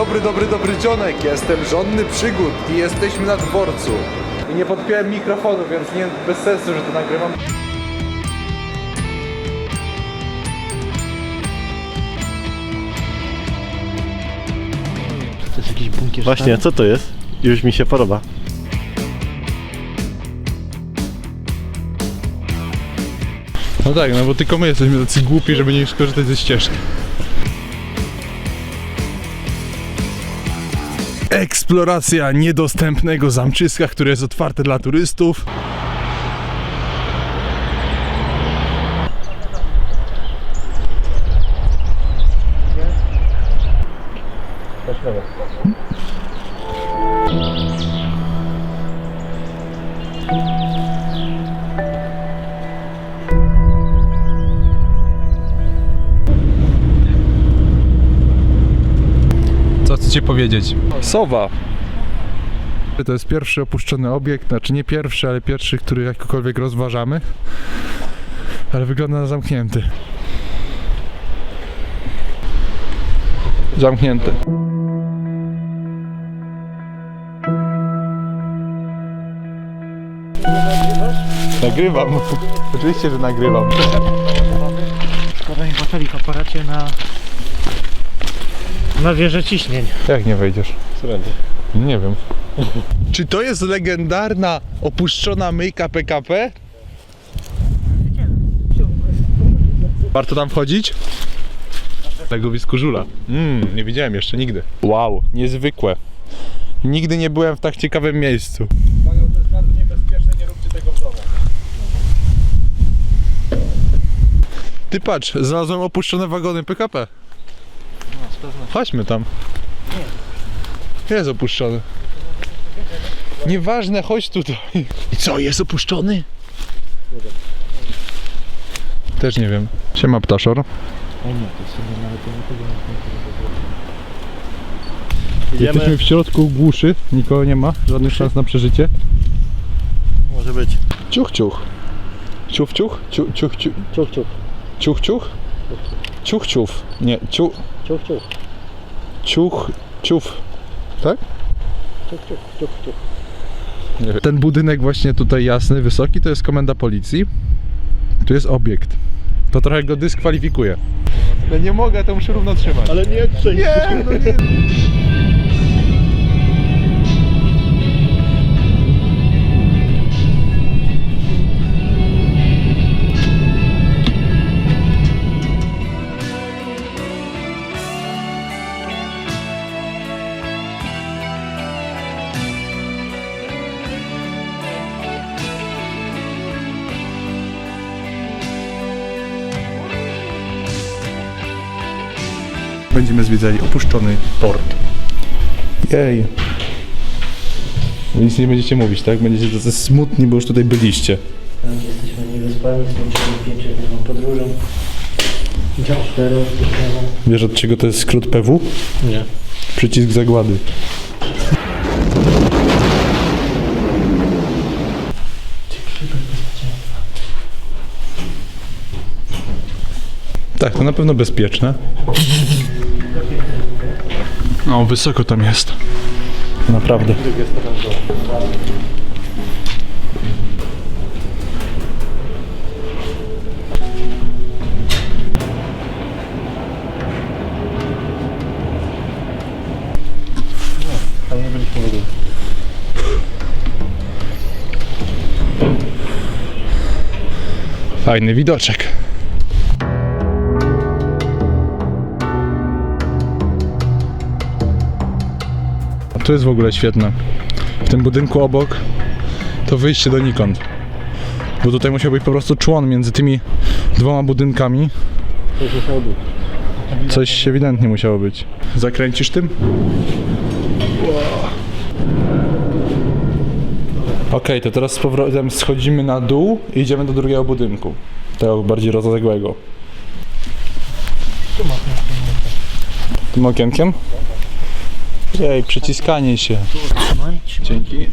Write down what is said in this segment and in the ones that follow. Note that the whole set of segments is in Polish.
dobry, dobry, dobry dzionek. Jestem żonny przygód i jesteśmy na dworcu. I nie podpiąłem mikrofonu, więc nie bez sensu, że to nagrywam. To jest jakiś bunkier Właśnie, co to jest? Już mi się podoba. No tak, no bo tylko my jesteśmy tacy głupi, żeby nie skorzystać ze ścieżki. Eksploracja niedostępnego zamczyska, które jest otwarte dla turystów. Chcecie powiedzieć? Sowa. To jest pierwszy opuszczony obiekt, znaczy nie pierwszy, ale pierwszy, który jakkolwiek rozważamy. Ale wygląda na zamknięty. Zamknięty. Nagrywam. Oczywiście, że nagrywam. Mi baterii w aparacie na... Na wieżę ciśnień. Jak nie wejdziesz? Nie wiem. Czy to jest legendarna opuszczona myjka PKP? Warto tam wchodzić? Legowisku żula. Mmm, nie widziałem jeszcze nigdy. Wow, niezwykłe. Nigdy nie byłem w tak ciekawym miejscu. To jest bardzo niebezpieczne, nie róbcie tego w domu. Ty patrz, znalazłem opuszczone wagony PKP. Chodźmy tam. Jest opuszczony. Nieważne, chodź tutaj. I co, jest opuszczony? Też nie wiem. Siema ptaszor. O nie, to sobie nawet nie tego Jesteśmy w środku głuszy, nikogo nie ma, żadnych szans na przeżycie. Może być. Ciuch, ciuch. Ciuch, ciuch, ciuch, ciuch, ciuch, Ciuch, ciuch, ciuch, ciuch. Ciuch, ciuch. Nie, ciuch, ciuch, ciuch, ciuch, ciuch. Tak? ciuch, ciuch, ciuch, ciuch. Ten budynek właśnie tutaj jasny, wysoki, to jest komenda policji. Tu jest obiekt. To trochę go dyskwalifikuje. No nie mogę, to muszę równo trzymać. Ale nie trzej. Nie, no nie. Będziemy zwiedzali opuszczony port. Jej. Nic nie będziecie mówić, tak? Będziecie tacy smutni, bo już tutaj byliście. Jesteśmy niewyspani, skończyli pięciodniową podróżą. Dział teraz, Wiesz od czego to jest skrót PW? Nie. Przycisk zagłady. Tak, to na pewno bezpieczne. No, wysoko tam jest. Naprawdę. Nie. Fajny widoczek. Tu jest w ogóle świetne. W tym budynku obok to wyjście donikąd. Bo tutaj musiał być po prostu człon między tymi dwoma budynkami. Coś musiało być. Coś ewidentnie musiało być. Zakręcisz tym? Okej, to teraz z powrotem schodzimy na dół i idziemy do drugiego budynku. Tego bardziej rozległego. Tym okienkiem? Jej, przyciskanie się. Dzięki.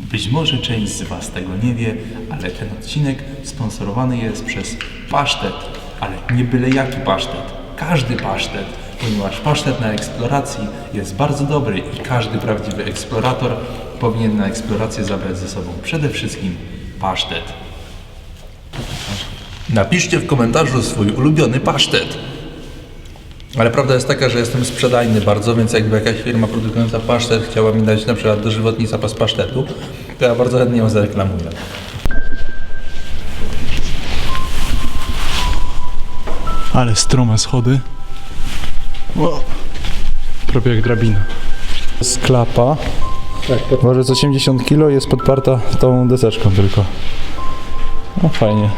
Być może część z Was tego nie wie, ale ten odcinek sponsorowany jest przez pasztet, ale nie byle jaki pasztet, każdy pasztet, ponieważ pasztet na eksploracji jest bardzo dobry i każdy prawdziwy eksplorator powinien na eksplorację zabrać ze sobą przede wszystkim pasztet. Napiszcie w komentarzu swój ulubiony pasztet. Ale prawda jest taka, że jestem sprzedajny bardzo, więc jakby jakaś firma produkująca pasztet chciała mi dać na przykład dożywotni zapas pasztetu, to ja bardzo chętnie ją zareklamuję. Ale strome schody. O, prawie jak drabina. Sklapa. Waży z 80 kg jest podparta tą deseczką tylko. No fajnie.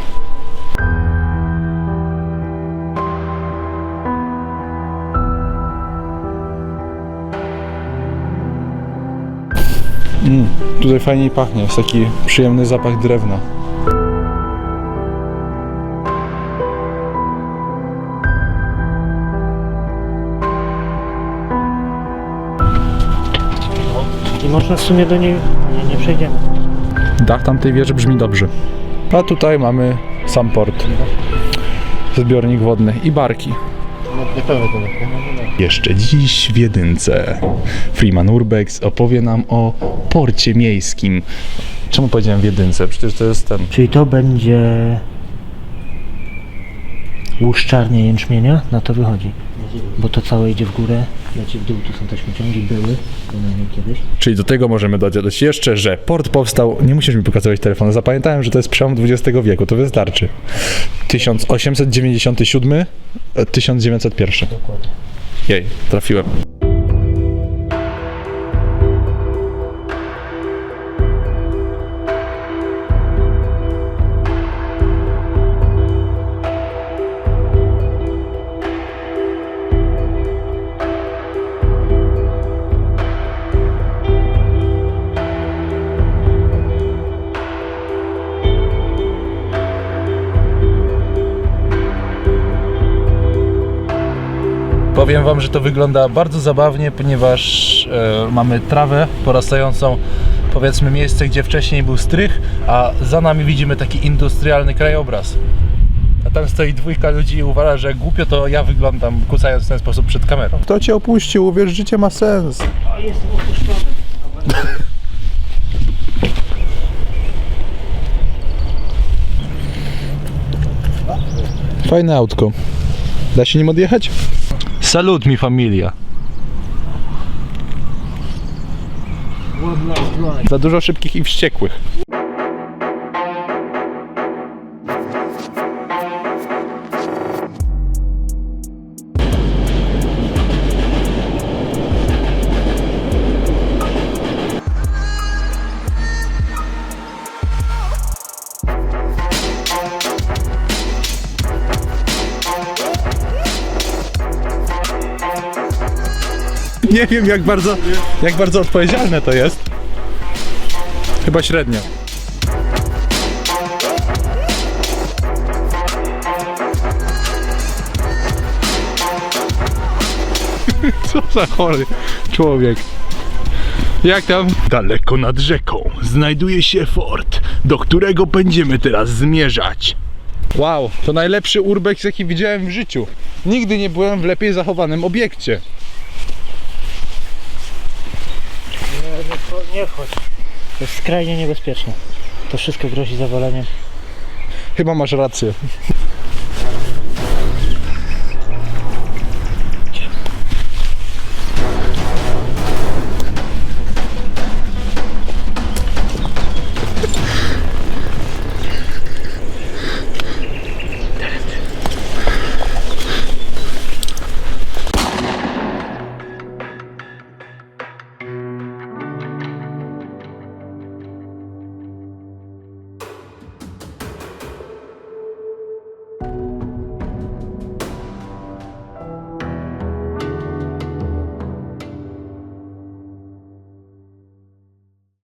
Tutaj fajniej pachnie, jest taki przyjemny zapach drewna. I można w sumie do niej nie, nie przejdziemy. Dach tamtej wieży brzmi dobrze. A tutaj mamy sam port. Zbiornik wodny i barki. Jeszcze dziś w jedynce Freeman Urbex opowie nam o porcie miejskim. Czemu powiedziałem w jedynce? Przecież to jest ten. Czyli to będzie łuszczarnia jęczmienia, na to wychodzi. Bo to całe idzie w górę, leci w dół, tu są taśmociągi, były, przynajmniej kiedyś. Czyli do tego możemy dodać jeszcze, że port powstał. Nie musisz mi pokazywać telefonu. Zapamiętałem, że to jest przełom XX wieku. To wystarczy. 1897, e, 1901. Dokładnie. Jej, trafiłem. Powiem Wam, że to wygląda bardzo zabawnie, ponieważ e, mamy trawę porastającą, powiedzmy miejsce, gdzie wcześniej był strych, a za nami widzimy taki industrialny krajobraz. A tam stoi dwójka ludzi i uważa, że głupio to ja wyglądam, kucając w ten sposób przed kamerą. Kto Cię opuścił? Uwierz, życie ma sens. A jestem opuszczony. Fajne autko. Da się nim odjechać? Salut mi familia. Za dużo szybkich i wściekłych. Nie wiem jak bardzo, jak bardzo odpowiedzialne to jest. Chyba średnio. Co za chory człowiek. Jak tam? Daleko nad rzeką znajduje się fort, do którego będziemy teraz zmierzać. Wow, to najlepszy urbex jaki widziałem w życiu. Nigdy nie byłem w lepiej zachowanym obiekcie. Nie, nie, wcho- nie wchodź. To jest skrajnie niebezpieczne. To wszystko grozi zawaleniem. Chyba masz rację.